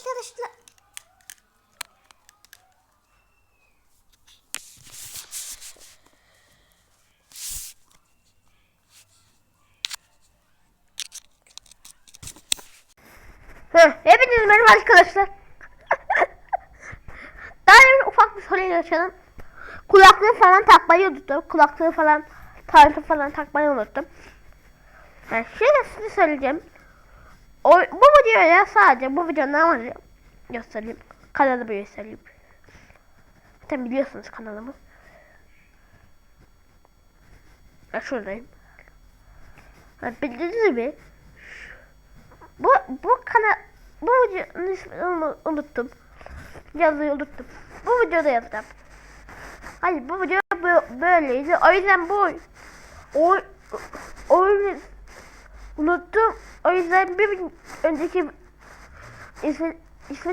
arkadaşlar. Heh, hepiniz merhaba arkadaşlar. Daha demin ufak bir soruyla yaşadım. Kulaklığı falan takmayı unuttum. Kulaklığı falan, tarifi falan takmayı unuttum. Yani şimdi söyleyeceğim. O, bu videoya sadece bu videonun amacı göstereyim. Kanalımı göstereyim. Zaten biliyorsunuz kanalımı. Ben şuradayım. Ha, bildiğiniz gibi bu bu kanal bu videonun ismini unu- unuttum. Yazıyı unuttum. Bu videoda yazacağım. Hayır bu video bö- böyleydi. O yüzden bu o oyunu unuttum. O yüzden bir önceki